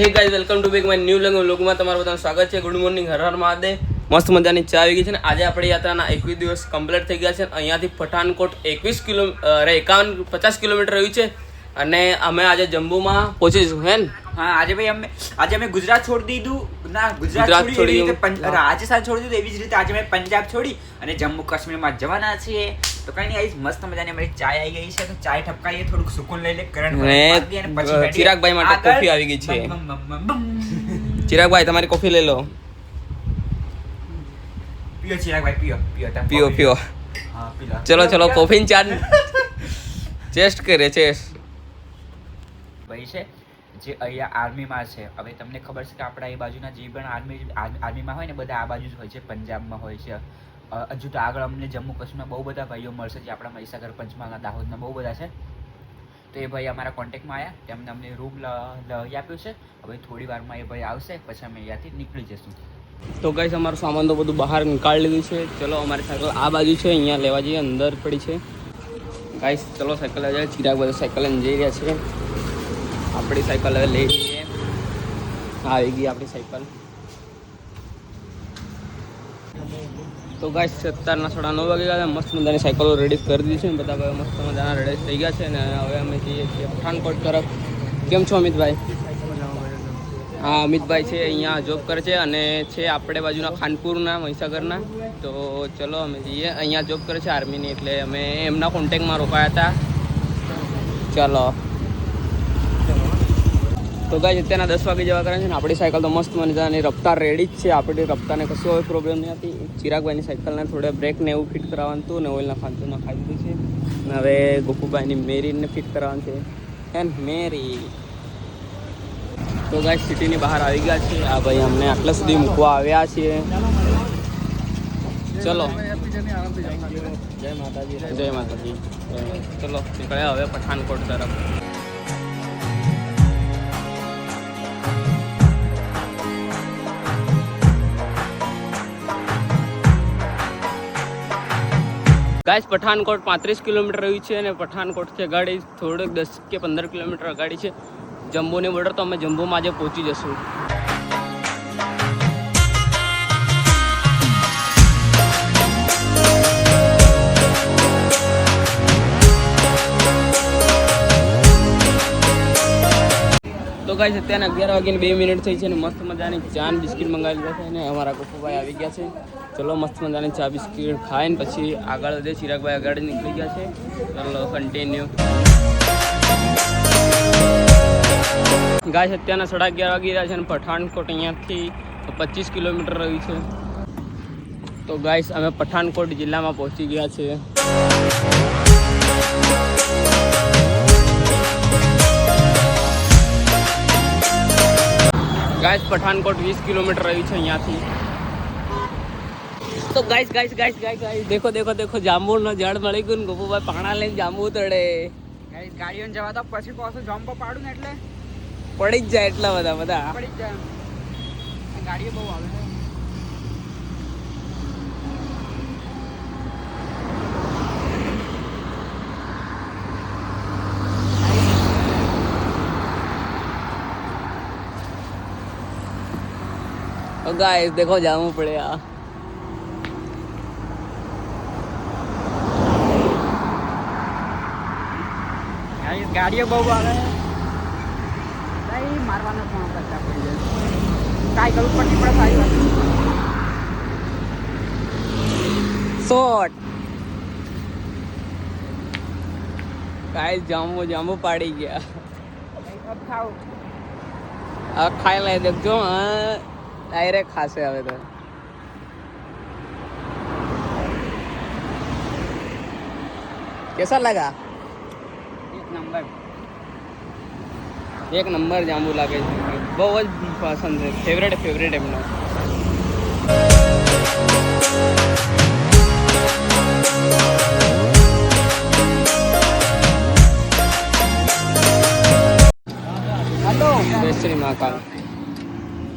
Hey guys welcome to back my new lung લોકમાં તમારું બધાનું સ્વાગત છે. Good morning Har Har Mahadev. મસ્ત મજાની ચા આવી ગઈ છે ને આજે આપણી યાત્રાના એકવીસ દિવસ કમ્પ્લીટ થઈ ગયા છે અહીંયાથી પઠાનકોટ એકવીસ કિલો અરે એકાવન પચાસ કિલોમીટર રહ્યું છે. અને અમે આજે જમ્બુમાં પહોંચીશું હે ને? હા આજે ભાઈ અમે આજે અમે ગુજરાત છોડી દીધું. ના ગુજરાત છોડી રાજસ્થાન છોડી દીધું એવી જ રીતે આજે અમે પંજાબ છોડી અને જમ્મુ કાશ્મીરમાં જવાના છીએ. તો કઈ નહીં આવીશ મસ્ત મજાની અમારી ચાય આવી ગઈ છે તો ચાય ઠપકાઈએ થોડુંક સુકૂન લઈ લે કરંટ અને પછી ચિરાગભાઈ માટે કોફી આવી ગઈ છે. ચિરાગભાઈ તમારી કોફી લઈ લો પીઓ ચિરાગભાઈ પીઓ પીઓ પીઓ પીઓ. ચલો ચલો પીઓ. કોફી ચા ચેસ્ટ કરે ચેસ્ટ ભાઈ છે જે અહીંયા આર્મીમાં છે હવે તમને ખબર છે કે આપણા એ બાજુના જે પણ આર્મી આર્મીમાં હોય ને બધા આ બાજુ જ હોય છે પંજાબમાં હોય છે હજુ તો આગળ અમને જમ્મુ કાશ્મીરમાં બહુ બધા ભાઈઓ મળશે જે આપણા મહીસાગર પંચમહાલના દાહોદના બહુ બધા છે. તો એ ભાઈ અમારા કોન્ટેક્ટમાં આવ્યા તેમને અમને રૂમ લઈ આપ્યું છે. હવે થોડી વારમાં એ ભાઈ આવશે, પછી અમે અહીંયાથી નીકળી જઈશું. તો ગાઈસ અમારો સામાન તો બધું બહાર નીકાળી લીધું છે. ચલો, અમારી સાયકલ આ બાજુ છે. અહીંયા લેવા જઈએ, અંદર પડી છે. ગાઈસ ચલો, સાયકલ લેવા જાય ચિરાગ બધા સાયકલ લઈને જઈ રહ્યા છે. આપણી સાયકલ હવે લઈ જઈએ આવી ગઈ આપણી સાયકલ. તો ગાઈસ અત્યારના સાડા નવ વાગે ગયા મસ્ત મજાની સાયકલો રેડી કરી દીધી છે. બધા ભાઈ મસ્ત મજાના રેડી થઈ ગયા છે અને હવે અમે જઈએ છીએ પઠાણકોટ તરફ. કેમ છો અમિતભાઈ? હા, અમિતભાઈ છે, અહીંયા જોબ કરે છે અને છે આપણે બાજુના ખાનપુરના, મહીસાગરના. તો ચલો અમે જઈએ. અહીંયા જોબ કરે છે આર્મીની એટલે અમે એમના કોન્ટેક્ટમાં રોકાયા હતા. ચલો. તો ગાય અત્યારના દસ વાગે જવા કરે છે ને, આપણી સાયકલ તો મસ્ત મજાની રફતાર રેડી જ છે. આપણી રફતારને કશું હવે પ્રોબ્લેમ નહીં હતી. ચિરાગભાઈની સાયકલને થોડે બ્રેકને એવું ફિટ કરાવવાનું હતું, ને ઓઇલના ફાંતું નખાઈ દીધું છે. અને હવે ગોપુભાઈની મેરીને ફિટ કરાવવાનું છે. And Mary. તો ગાય સિટીની બહાર આવી ગયા છે આ ભાઈ અમને આટલા સુધી મૂકવા આવ્યા છીએ. ચલો. જય માતાજી. જય માતાજી. ચલો, નીકળ્યા હવે પઠાનકોટ તરફ. ગાઈસ, પઠાનકોટ પાંત્રીસ કિલોમીટર રહ્યું છે અને પઠાનકોટ છે ગાડી થોડુંક દસ કે પંદર કિલોમીટર ગાડી છે. જમ્બુની બોર્ડર તો અમે જમ્બુમાં આજે પહોંચી જશું. તો ગાઈસ, અત્યારે અગિયાર વાગીને બે મિનિટ થઈ છે અને મસ્ત મજાની ચાન બિસ્કિટ મંગાવી લીધા છે અને અમારા ગોપુભાઈ આવી ગયા છે. ચલો, મસ્ત મજાની ચા બિસ્કિટ ખાઈને પછી આગળ વધે ચિરાગભાઈ આગળ નીકળી ગયા છે. ચલો કન્ટિન્યુ ગાય અત્યારના સાડા અગિયાર વાગી રહ્યા છે અને પઠાણકોટ અહીંયાથી પચીસ કિલોમીટર રહ્યું છે. તો ગાઈસ, અમે પઠાણકોટ જિલ્લામાં પહોંચી ગયા છીએ. ગાઈસ પઠાણકોટ વીસ કિલોમીટર રહ્યું છે અહીંયાથી. તો guys guys guys guys guys દેખો દેખો દેખો જાંબુનો ઝાડ મળી ગયું ગોપુભાઈ પાણા લઈને જાંબુ તળે ગાઈસ ગાડીઓને જવા તો પછી પાછું જાંબો પાડું ને એટલે? પડી જ જાય એટલા બધા બધા. પડી જ જાય ગાડીઓ બહુ આવે गाइस देखो जामू ગાડીઓ બહુ આવે નહીં મારવાના ફોન કરતા પડી જાય કાંઈ કરવું પડતી પડે સારી વાત શોટ કાંઈ જાંબુ પાડી ગયા ખાવ ખાઈ લઈ દેખજો હા ડાયરેક્ટ ખાશે હવે તો. કેસા લાગા? એક નંબર. એક નંબર જાંબુ લાગે છે. બહુ જ પસંદ છે. ફેવરેટ ફેવરેટ એમનો. જય શ્રી મહાકાલ.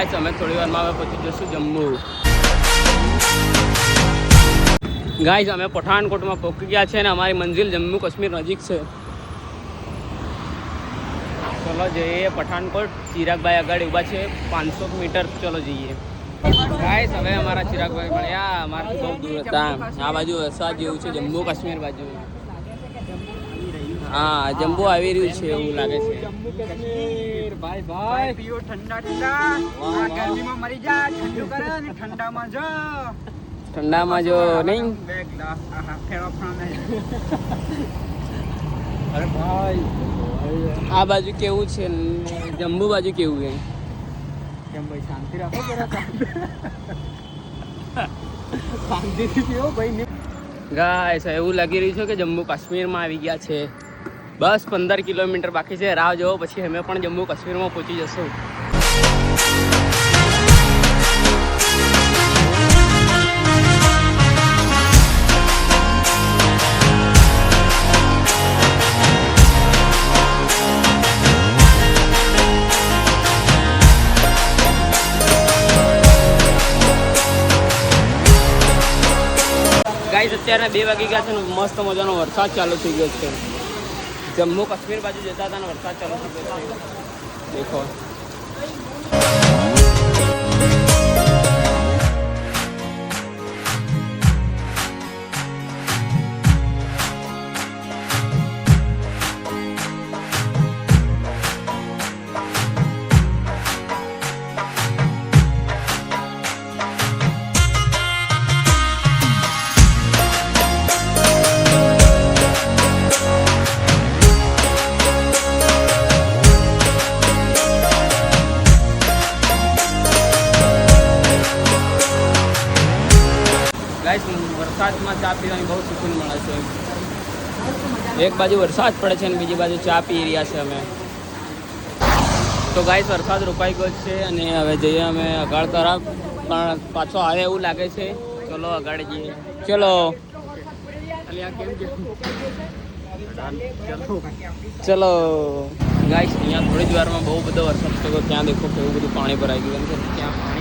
ગાઈસ, અમે થોડી વારમાં હવે પછી જશું જમ્મુ. ગાઈસ, અમે પઠાણકોટમાં પહોંચી ગયા છે અને અમારી મંજિલ જમ્મુ કાશ્મીર નજીક છે. ચલો જઈએ પઠાણકોટ ચિરાગભાઈ આગળ ઊભા છે. પાંચસો મીટર ચલો જઈએ. ગાઈસ, હવે અમારા ચિરાગભાઈ મળ્યા. અમારાથી બહુ દૂર હતા. આ બાજુ વરસાદ જેવું છે, જમ્મુ કાશ્મીર બાજુ. હા, જમ્મુ આવી રહ્યું છે એવું લાગે છે. ભાઈ ભાઈ પીઓ ઠંડા ઠંડા. આ ગરમીમાં મરી જા ઠંડુ કરે અને ઠંડામાં જો. ઠંડામાં જો નહીં? બે ગ્લાસ. આહા ફેરો અરે ભાઈ. આ બાજુ કેવું છે? જમ્મુ બાજુ કેવું છે? કેમ ભાઈ શાંતિ રાખો શાંતિથી પીઓ ભાઈ. ગાય એવું લાગી રહ્યું છે કે જમ્મુ કાશ્મીરમાં આવી ગયા છે. બસ પંદર કિલોમીટર બાકી છે. રાહ જોવો પછી અમે પણ જમ્મુ કાશ્મીરમાં પહોંચી જશું. ગાઈસ અત્યારે બે વાગી ગયા છે મસ્ત મજાનો વરસાદ ચાલુ થઈ ગયો છે. જમ્મુ કાશ્મીર બાજુ જતા હતા ને વરસાદ ચાલુ દેખો. પીવાની બહુ સુકૂન મળે છે. એક બાજુ વરસાદ પડે છે અને બીજી બાજુ ચા પી રહ્યા છે અમે. તો ગાય વરસાદ રોકાઈ ગયો છે અને હવે જઈએ અમે અગાડ તરફ. પણ પાછો આવે એવું લાગે છે. ચલો આગળ જઈએ. ચલો. ચલો. ગાય અહીંયા થોડી જ વારમાં બહુ બધો વરસાદ થયો ત્યાં દેખો કેવું બધું પાણી ભરાઈ ગયું છે. ત્યાં પાણી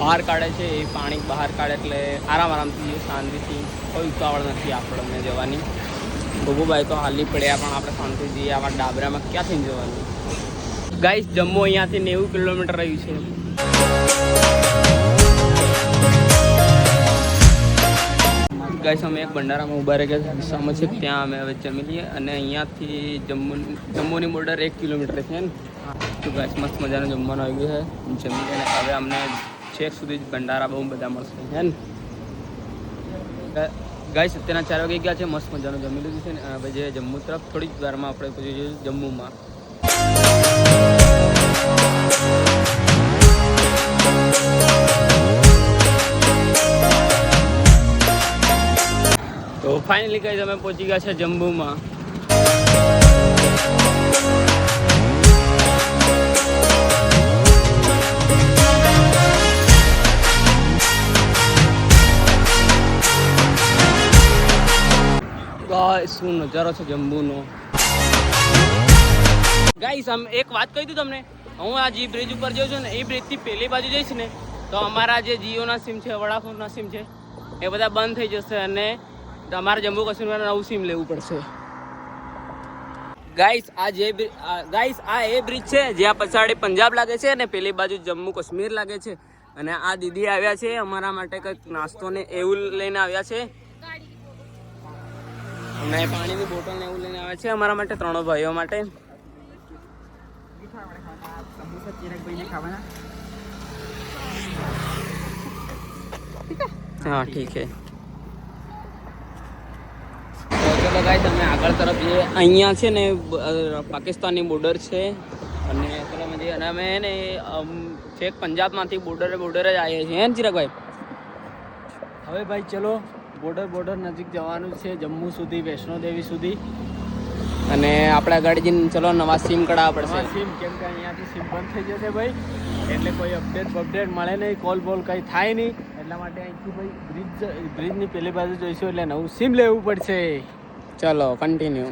બહાર કાઢે છે, એ પાણી બહાર કાઢે એટલે આરામ આરામથી શાંતિથી. કોઈ ઉતાવળ નથી આપણને જવાની. ગોગુભાઈ તો હાલી પડ્યા, પણ આપણે શાંતિથી જઈએ આવા ડાબરામાં ક્યાંથી જવાનું? ગાઈસ જમ્મુ અહીંયાથી નેવું કિલોમીટર રહ્યું છે. ગાઈસ અમે એક ભંડારામાં ઊભા રહી ગયા દિશામાં છે ત્યાં અમે હવે જમી લઈએ અને અહીંયાથી જમ્મુ, જમ્મુની બોર્ડર એક કિલોમીટર છે ને? તો ગાઈસ મસ્ત મજાનું જમવાનું આવી ગયું છે. જમી અને હવે અમને છેક સુધી ભંડારા બહુ બધા મળશે હે ને? ગાઈસ, અત્યારના ચાર વાગે ગયા છે, મસ્ત મજાનું જમી લીધું છે ને. હવે જે જમ્મુ તરફ થોડી જ વારમાં આપણે પહોંચી જઈશું જમ્મુમાં. તો ફાઇનલી કઈ અમે પહોંચી ગયા છે જમ્મુમાં. શું નજારો છે જમ્મુનો ગાઈસ આમ એક વાત કહી દઉં તમને. હું આ જી બ્રિજ ઉપર જઉં છું ને, એ બ્રિજથી પેલી બાજુ જઈશ ને, તો અમારા જે જીઓના સિમ છે, વડાફોનના સિમ છે, એ બધા બંધ થઈ જશે અને તમારે જમ્મુ કાશ્મીરમાં નવું સિમ લેવું પડશે. ગાઈસ આ જે ગાઈસ આ એ બ્રિજ છે, જ્યાં પછાડી પંજાબ લાગે છે અને પેલી બાજુ જમ્મુ કાશ્મીર લાગે છે. અને આ દીદી આવ્યા છે, અમારા માટે કંઈક નાસ્તો ને એવું લઈને આવ્યા છે. ને પાણીની બોટલ ને એવું લઈને આવે છે અમારા માટે ત્રણો ભાઈઓ માટે. હા, ઠીક છે. ચલો ગાય તમે આગળ તરફ જે અહીંયા છે ને પાકિસ્તાનની બોર્ડર છે. અને અને અમે ને છેક પંજાબમાંથી બોર્ડરે બોર્ડર જ આવીએ છીએ. એમ ચિરાગભાઈ? હવે ભાઈ, ચલો. બોર્ડર બોર્ડર નજીક જવાનું છે જમ્મુ સુધી વૈષ્ણોદેવી સુધી. અને આપણે આગળ જઈને ચલો નવા સિમ કઢાવવા પડશે. સિમ કેમ કે અહીંયાથી સિમ બંધ થઈ જશે ભાઈ. એટલે કોઈ અપડેટ બપડેટ મળે નહીં કોલ બોલ કંઈ થાય નહીં. એટલા માટે અહીંથી ભાઈ બ્રિજ બ્રિજની પેલી બાજુ જોઈશું એટલે નવું સિમ લેવું પડશે. ચલો કન્ટિન્યુ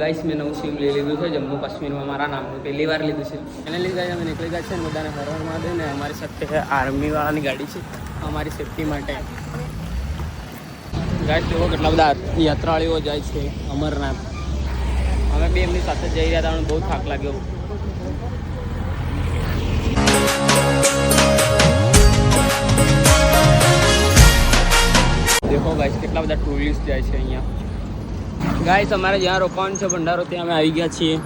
ગાઈસ, મેં નવું સિમ લઈ લીધું છે. જમ્મુ કાશ્મીરમાં મારા નામનું પહેલી વાર લીધું છે. એને લીધે અમે નીકળી ગયા છે ને બધાને હરવામાં દે ને અમારી સાથે આર્મીવાળાની ગાડી છે. અમારી સેફટી માટે. ગાઈસ જુઓ કેટલા બધા યાત્રાળીઓ જાય છે અમરનાથ. અમે બી એમની સાથે જઈ રહ્યા હતા બહુ થાક લાગ્યો. દેખો ગાઈસ, કેટલા બધા ટુરિસ્ટ જાય છે અહીંયા. ગાઈસ અમારે જ્યાં રોકાવાનું છે ભંડારો, ત્યાં અમે આવી ગયા છીએ.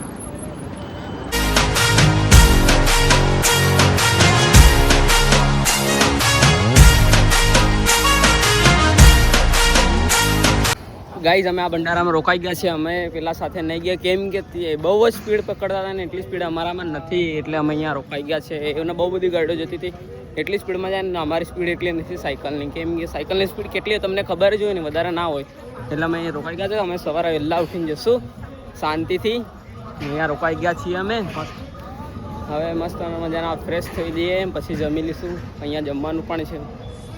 ગાઈઝ અમે આ ભંડારામાં રોકાઈ ગયા છે અમે પેલા સાથે નહીં ગયા. કેમ કે બહુ જ સ્પીડ પકડતા હતા ને, એટલી સ્પીડ અમારામાં નથી. એટલે અમે અહીંયા રોકાઈ ગયા છે એને બહુ બધી ગાડીઓ જતી હતી. એટલી સ્પીડમાં જાય ને અમારી સ્પીડ એટલી નથી સાયકલની. કેમ કે સાયકલની સ્પીડ કેટલી તમને ખબર જ હોય ને, વધારે ના હોય. એટલે અમે રોકાઈ ગયા છે. અમે સવારે વહેલા ઉઠીને જશું. શાંતિથી. અહીંયા રોકાઈ ગયા છીએ અમે. હવે મસ્ત અમે મજાના ફ્રેશ થઈ જઈએ. પછી જમી લઈશું. અહીંયા જમવાનું પણ છે.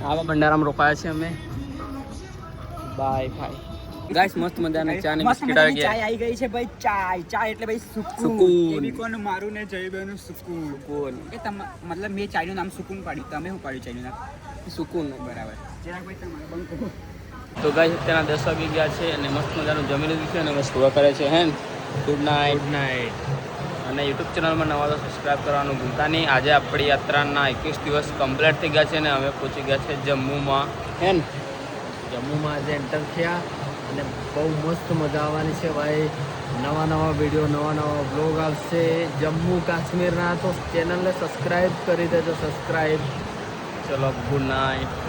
આવા ભંડારામાં રોકાયા છે અમે. બાય ભાઈ ગાઈસ મસ્ત મજાના ચા ને બિસ્કિટ આવી ગયા. આવી ગઈ છે ભાઈ ચાય ચાય એટલે ભાઈ સુકૂન. કોનું મારું ને જયબેનું સુકૂન? સુકૂન. એ તમ મતલબ મેં ચાયનું નામ સુકૂન પાડ્યું. તમે હું પાડ્યું ચાયનું નામ? સુકૂન બરાબર. જરાક ભાઈ તમારે બંકો તો ગાઈસ અત્યારના દસ વાગી ગયા છે અને મસ્ત મજાનું જમી લીધું છે અને બસ સુવા કરે છે હેન? ગુડ નાઇટ ગુડ નાઇટ અને યુટ્યુબ ચેનલમાં નવા તો સબસ્ક્રાઈબ કરવાનું ભૂલતા નહીં. આજે આપણી યાત્રાના એકવીસ દિવસ કમ્પ્લીટ થઈ ગયા છે અને હવે પહોંચી ગયા છે જમ્મુમાં. હેન? જમ્મુમાં આજે એન્ટર થયા. અને બહુ મસ્ત મજા આવવાની છે ભાઈ. નવા નવા વીડિયો નવા નવા બ્લોગ આવશે. જમ્મુ કાશ્મીરના તો ચેનલને સબસ્ક્રાઈબ કરી દેજો સબસ્ક્રાઈબ ચલો ગુડ નાઇટ